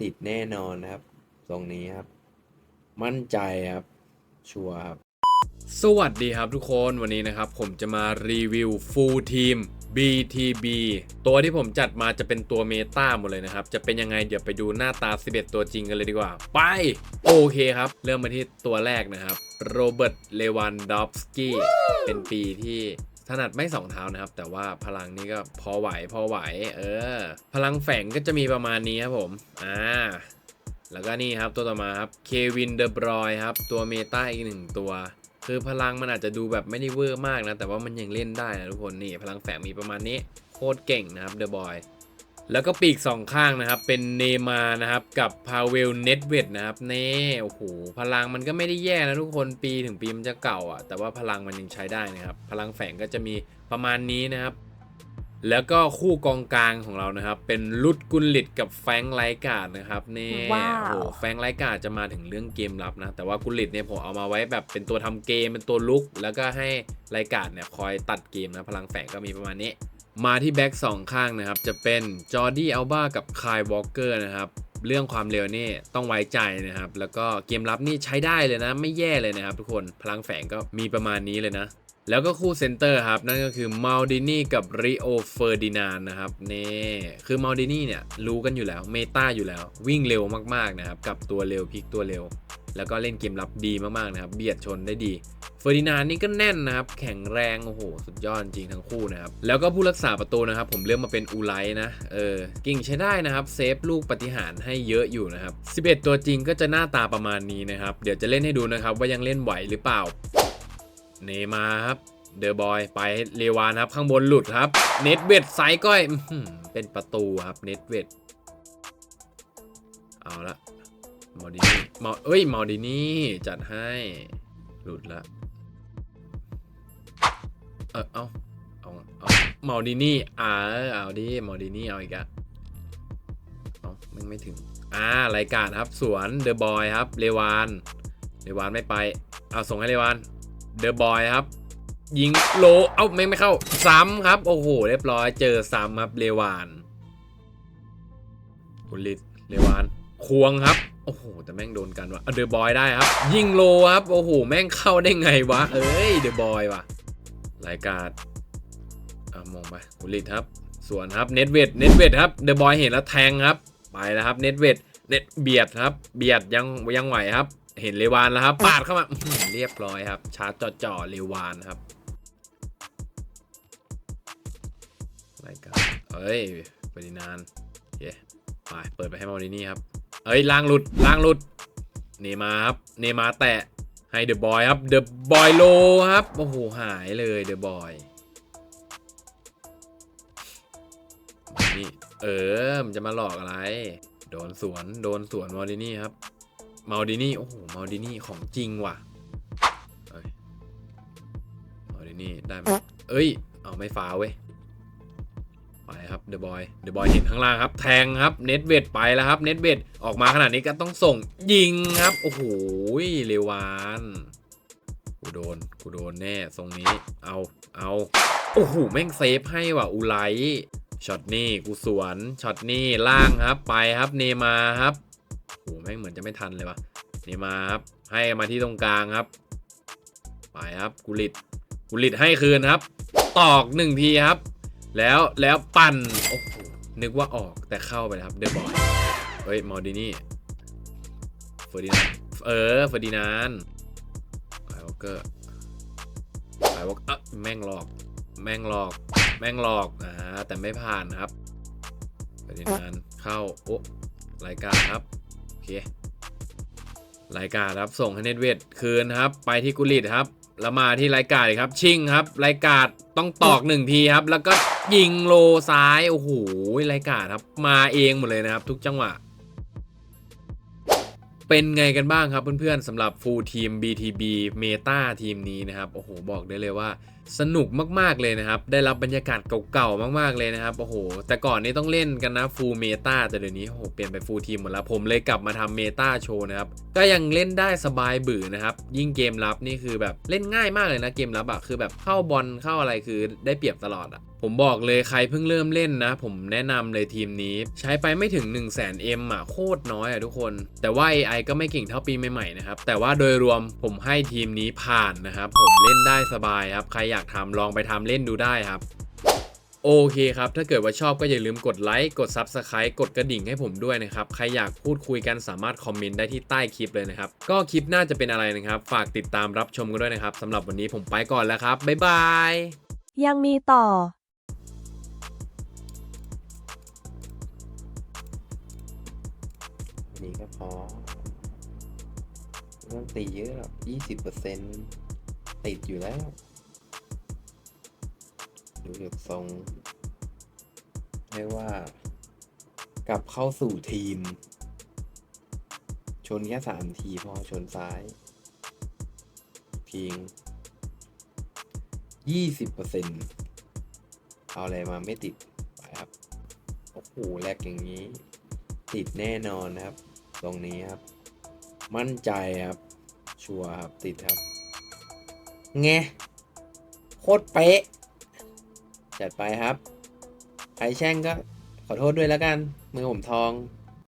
ติดแน่นอนนะครับ ตรงนี้ครับ มั่นใจครับ ชัวร์ครับ สวัสดีครับทุกคนวันนี้นะครับ ผมจะมารีวิว Full Team BTB ตัวที่ผมจัดมาจะเป็นตัวเมตาหมดเลยนะครับ จะเป็นยังไงเดี๋ยวไปดูหน้าตา 11 ตัวจริงกันเลยดีกว่า ไป โอเคครับ เริ่มมาที่ตัวแรกนะครับ โรเบิร์ต เลวันดอฟสกี้ เป็นปีที่ ถนัดไม่สองเท้านะครับ แต่ว่าพลังนี้ก็พอไหวพอไหว เออ พลังแฝงก็จะมีประมาณนี้ครับผม อ่า แล้วก็นี่ครับตัวต่อมาครับเควินเดอบรอยครับ ตัวเมตาอีกหนึ่งตัวคือพลังมันอาจจะดูแบบไม่ได้เวอร์มากนะ แต่ว่ามันยังเล่นได้นะทุกคนนี่พลังแฝงมีประมาณนี้ โคตรเก่งนะครับเดอะบอย แล้วก็ปีกสองข้างนะครับ เป็นเนมานะครับ กับพาเวลเน็ตเวดนะครับเน่โอ้โหพลังมันก็ไม่ได้แย่นะทุกคนปีถึงปีมันจะเก่าอะแต่ว่าพลังมันยังใช้ได้นะครับ พลังแฝงก็จะมีประมาณนี้นะครับ แล้วก็คู่กองกลางของเรานะครับ เป็นลุดกุลลิตกับแฟรงค์ไลการ์ดนะครับนี่ว้าวโอ้โหแฟรงค์ไลการ์ดจะมาถึงเรื่องเกมลับนะ แต่ว่ากุลลิตเนี่ยผมเอามาไว้แบบเป็นตัวทำเกมเป็นตัวลุก แล้วก็ให้ไลการ์ดเนี่ยคอยตัดเกมนะพลังแฝงก็มีประมาณนี้ มาที่แบ็กสองข้างนะครับ จะเป็นจอร์ดี้อัลบากับคายวอลเกอร์นะครับเรื่องความเร็วนี่ต้องไว้ใจนะครับ แล้วก็เกมรับนี่ใช้ได้เลยนะ ไม่แย่เลยนะครับทุกคนพลังแฝงก็มีประมาณนี้เลยนะ แล้วก็คู่เซนเตอร์ครับ นั่นก็คือมาลดินี่กับริโอเฟอร์ดินานนะครับนี่คือมาลดินี่เนี่ยรู้กันอยู่แล้วเมตาอยู่แล้ว วิ่งเร็วมากๆนะครับกับตัวเร็วพลิกตัวเร็ว แล้วก็เล่นเกมรับดีมากๆนะครับเบียดชนได้ดีเฟอร์ดินานนี่ก็แน่นนะครับ แข็งแรงโอ้โห สุดยอดจริงทั้งคู่นะครับ แล้วก็ผู้รักษาประตูนะครับ ผมเลือกมาเป็นอูไลนะ เออกิ่งใช้ได้นะครับ เซฟลูกปฏิหารให้เยอะอยู่นะครับ 11 ตัวจริงก็จะหน้าตาประมาณนี้นะครับ เดี๋ยวจะเล่นให้ดูนะครับ ว่ายังเล่นไหวหรือเปล่า เนมาครับ เดอะบอยไปเลวานครับ ข้างบนหลุดครับ เน็ตเวดไซส์ก้อยเป็นประตูครับ เน็ตเวดเอาละมอดินี่มอเอ้ยมอดินี่จัดให้หลุดละเออเอาเอาเอามอดินี่อ่าเอาดิมอดินี่เอาอีกอะเอาไม่ไม่ถึงอ่ารายการครับสวนเดอะบอยครับเลวานเลวานไม่ไป เอาส่งให้เลวาน เดอะบอยครับ ยิงโล เอ้าไม่ไม่เข้า ซ้ำครับ โอ้โห เรียบร้อยเจอซ้ำครับเลวานกุณลิตเลวานควงครับ โอ้โห แต่แม่งโดนกันวะเดอะบอยได้ครับ ยิงโลครับ โอ้โห แม่งเข้าได้ไงวะ เอ้ยเดอะบอยวะรายการอะมองไปกุณลิตครับ ส่วนครับเน็ตเวดเน็ตเวดครับเดอะบอยเห็นแล้วแทงครับ ไปแล้วครับเน็ตเวดเน็ตเบียดครับ เบียดยังยังไหวครับ เห็นเลวานแล้วครับ ปาดเข้ามาเรียบร้อยครับ ชาร์จจ่อๆเลวานครับรายการเอ้ยปรินานโอเคไปเปิดไปให้มาดินี่ครับ เอ้ยล่างหลุดล่างหลุด เนมาครับ เนมาแตะให้เดอะบอยครับ เดอะบอยโลครับ โอ้โห หายเลยเดอะบอยนี่ เออ มันจะมาหลอกอะไร โดนสวน โดนสวนมาดินี่ครับ มาดินี่โอ้โหมาดินี่ของจริงว่ะมาดินี่ได้ไหมเอ้ย เอาไม่ฟ้าเว้ย ไปครับเดอะบอยเดอะบอยเห็นข้างล่างครับ แทงครับเน็ตเวดไปแล้วครับเน็ตเวดออกมาขนาดนี้ก็ต้องส่งยิงครับ โอ้โหเลวานกูโดนกูโดนแน่ทรงนี้เอาเอาโอ้โหแม่งเซฟให้ว่ะอูไลช็อตนี่กูสวนช็อตนี่ล่างครับไปครับเนมาครับ แม่งเหมือนจะไม่ทันเลยว่ะเนมาครับให้มาที่ตรงกลางครับ ไปครับกุลิตกุลิตให้คืนครับ ตอกหนึ่งทีครับ แล้วแล้วปั่นโอ้โหนึกว่าออกแต่เข้าไปครับเดอะบอยเฮ้ยมอดินี่เฟอร์ดินานเออเฟอร์ดินานไอวอลเกอร์ไอวอลเออแม่งหลอก แม่งหลอก แม่งหลอกอ่าแต่ไม่ผ่านครับเฟอร์ดินานเข้าโอ้รายการครับ โอเครายการครับส่งให้เน็ตเวทคืนครับ ไปที่กุลิตครับ แล้วมาที่รายการครับ ชิงครับรายการต้องตอกหนึ่งทีครับ แล้วก็ยิงโลซ้าย โอ้โหรายการครับ มาเองหมดเลยนะครับ ทุกจังหวะ เป็นไงกันบ้างครับเพื่อนๆสำหรับฟูลทีม BTB เมตาทีมนี้นะครับโอ้โหบอกได้เลยว่าสนุกมากๆเลยนะครับ ได้รับบรรยากาศเก่าๆมากๆเลยนะครับโอ้โหแต่ก่อนนี้ต้องเล่นกันนะฟูลเมตาแต่เดี๋ยวนี้โอ้โหเปลี่ยนไปฟูลทีมหมดแล้วผมเลยกลับมาทำเมตาโชว์นะครับก็ยังเล่นได้สบายบื่อนะครับ ยิ่งเกมรับนี่คือแบบเล่นง่ายมากเลยนะเกมรับอะคือแบบเข้าบอลเข้าอะไรคือได้เปรียบตลอดอะ ผมบอกเลยใครเพิ่งเริ่มเล่นนะ ผมแนะนำเลยทีมนี้ ใช้ไปไม่ถึง 1 0 0 0 0แสนเอ็มอะโคตรน้อยอะทุกคน แต่ว่า AI ก็ไม่เก่งเท่าปีใหม่ๆนะครับ แต่ว่าโดยรวมผมให้ทีมนี้ผ่านนะครับ ผมเล่นได้สบายครับ ใครอยากทำลองไปทำเล่นดูได้ครับโอเคครับ ถ้าเกิดว่าชอบก็อย่าลืมกดไลค์ กด Subscribe กดกระดิ่งให้ผมด้วยนะครับ ใครอยากพูดคุยกันสามารถคอมเมนต์ได้ที่ใต้คลิปเลยนะครับ ก็คลิปหน่าจะเป็นอะไรนะครับ ฝากติดตามรับชมกันด้วยนะครับสำหรับวันนี้ผมไปก่อนแล้วครับ บ๊ายบาย ยังมีต่อ นี้ก็พอไม่ต้องตีเยอะหรอกยี่สิบเปอร์เซ็นต์ติดอยู่แล้ว ดูจากทรงเรียกว่า กลับเข้าสู่ทีม ชนแค่สามทีพอชนซ้ายเพียงยี่สิบเปอร์เซ็นต์เอาอะไรมาไม่ติดไปครับ โอ้โหแลกอย่างนี้ ติดแน่นอนนะครับ ตรงนี้ครับ มั่นใจครับ ชัวร์ครับ ติดครับไงโคตรเป๊ะ จัดไปครับ ใครแช่งก็ขอโทษด้วยแล้วกัน มือผมทอง